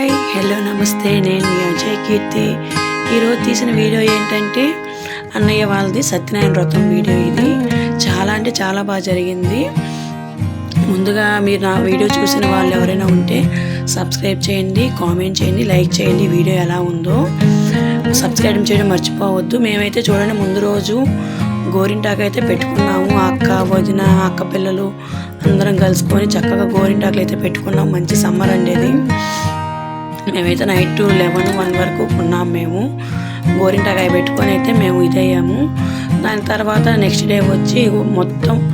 Hi hello నమస్తే నేను మీ అజయ్ కీర్తి. ఈరోజు తీసిన వీడియో ఏంటంటే అన్నయ్య వాళ్ళది సత్యనారాయణ వ్రతం వీడియో ఇది. చాలా అంటే చాలా బాగా జరిగింది. ముందుగా మీరు నా వీడియో చూసిన వాళ్ళు ఎవరైనా ఉంటే సబ్స్క్రైబ్ చేయండి కామెంట్ చేయండి లైక్ చేయండి వీడియో ఎలా ఉందో. సబ్స్క్రైబ్ చేయడం మర్చిపోవద్దు. మేమైతే చూడండి ముందు రోజు గోరింటాకు అయితే పెట్టుకున్నాము. అక్క వదిన అక్క పిల్లలు అందరం కలుసుకొని చక్కగా గోరింటాకులు అయితే పెట్టుకున్నాం. మంచి సమ్మర్ అండి మేమైతే నైట్ టు లెవెన్ వన్ వరకు ఉన్నాం మేము. గోరింటకాయ పెట్టుకొని అయితే మేము ఇదయ్యాము. దాని తర్వాత నెక్స్ట్ డే వచ్చి మొత్తం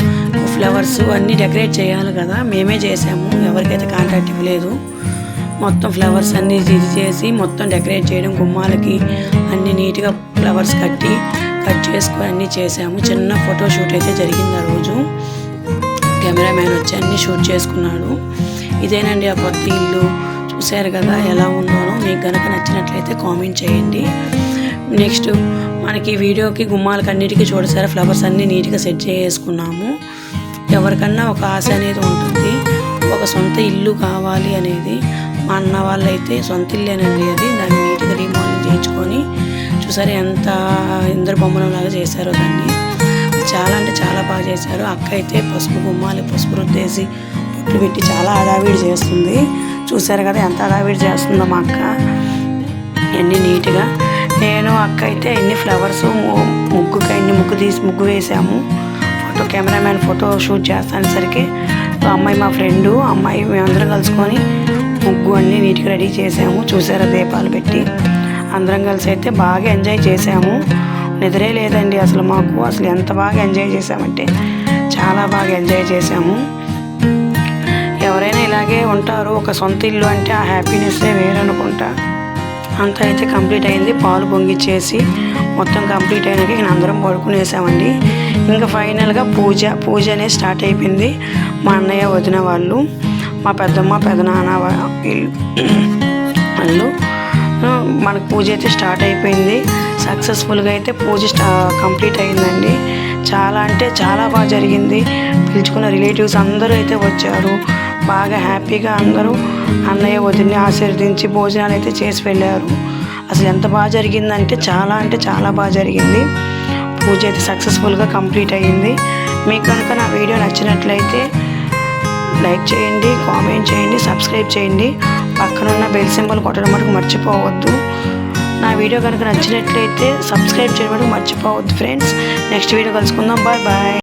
ఫ్లవర్స్ అన్నీ డెకరేట్ చేయాలి కదా. మేమే చేసాము. ఎవరికైతే కాంటాక్ట్ ఇవ్వలేదు. మొత్తం ఫ్లవర్స్ అన్నీ ఇది చేసి మొత్తం డెకరేట్ చేయడం గుమ్మాలకి అన్ని నీట్గా ఫ్లవర్స్ కట్టి కట్ చేసుకొని అన్నీ చేసాము. చిన్న ఫోటో షూట్ అయితే జరిగింది ఆ రోజు. కెమెరామ్యాన్ వచ్చి అన్నీ షూట్ చేసుకున్నాడు. ఇదేనండి ఆ కొత్త ఇల్లు. చూశారు కదా ఎలా ఉన్నానో మీకు కనుక నచ్చినట్లయితే కామెంట్ చేయండి. నెక్స్ట్ మనకి వీడియోకి గుమ్మాలకి అన్నిటికీ చూడసారా ఫ్లవర్స్ అన్నీ నీట్గా సెట్ చేసుకున్నాము ఎవరికన్నా ఒక ఆశ అనేది ఉంటుంది ఒక సొంత ఇల్లు కావాలి అనేది. మా అన్న వాళ్ళైతే సొంత ఇల్లు అనేది అది దాన్ని నీట్గా రీమోడల్ చేయించుకొని చూసారు ఎంత ఇంద్ర బొమ్మలంలాగా చేశారో దాన్ని. చాలా అంటే చాలా బాగా చేశారు. అక్క అయితే పసుపు గుమ్మాలి పసుపు రుద్దేసి బొట్లు పెట్టి చాలా హడావిడి చేస్తుంది. చూసారు కదా ఎంత హడావిడి చేస్తుందో మా అక్క. అన్నీ నీట్గా. నేను అక్క అయితే ఎన్ని ఫ్లవర్స్ ముగ్గుకి అన్ని ముగ్గు తీసి ముగ్గు వేసాము. ఫోటో కెమెరామ్యాన్ ఫోటో షూట్ చేస్తానేసరికి అమ్మాయి మా ఫ్రెండు అమ్మాయి మేమందరం కలుసుకొని ముగ్గు అన్నీ నీట్గా రెడీ చేసాము. చూసారా దీపాలు పెట్టి. అందరం కలిసి అయితే బాగా ఎంజాయ్ చేసాము. నిద్రే లేదండి అసలు మాకు. అసలు ఎంత బాగా ఎంజాయ్ చేసామంటే చాలా బాగా ఎంజాయ్ చేసాము. ఎవరైనా ఇలాగే ఉంటారు ఒక సొంత ఇల్లు అంటే ఆ హ్యాపీనెస్సే వేరనుకుంటా. అంతా అయితే కంప్లీట్ అయింది. పాలు పొంగిచ్చేసి మొత్తం కంప్లీట్ అయినాక ఇక అందరం పడుకునేసామండి. ఇంకా ఫైనల్గా పూజ పూజ అనేది స్టార్ట్ అయిపోయింది. మా అన్నయ్య వదిన వాళ్ళు మా పెద్దమ్మ పెదనాన్న వాళ్ళు. మనకు పూజ అయితే స్టార్ట్ అయిపోయింది. సక్సెస్ఫుల్గా అయితే పూజ స్టా కంప్లీట్ అయిందండి. చాలా అంటే చాలా బాగా జరిగింది. పిలుచుకున్న రిలేటివ్స్ అందరూ అయితే వచ్చారు. బాగా హ్యాపీగా అందరూ అన్నయ్య వదిలిని ఆశీర్వదించి భోజనాలు అయితే చేసి వెళ్ళారు. అసలు ఎంత బాగా జరిగిందంటే చాలా అంటే చాలా బాగా జరిగింది. పూజ అయితే సక్సెస్ఫుల్గా కంప్లీట్ అయ్యింది. మీకు కనుక నా వీడియో నచ్చినట్లయితే లైక్ చేయండి కామెంట్ చేయండి సబ్స్క్రైబ్ చేయండి. పక్కనున్న బెల్ సింబల్ కొట్టడం మటుకు మర్చిపోవద్దు. నా వీడియో కనుక నచ్చినట్లయితే సబ్స్క్రైబ్ చేయడం మటుకు మర్చిపోవద్దు ఫ్రెండ్స్ నెక్స్ట్ వీడియో కలుసుకుందాం. Bye bye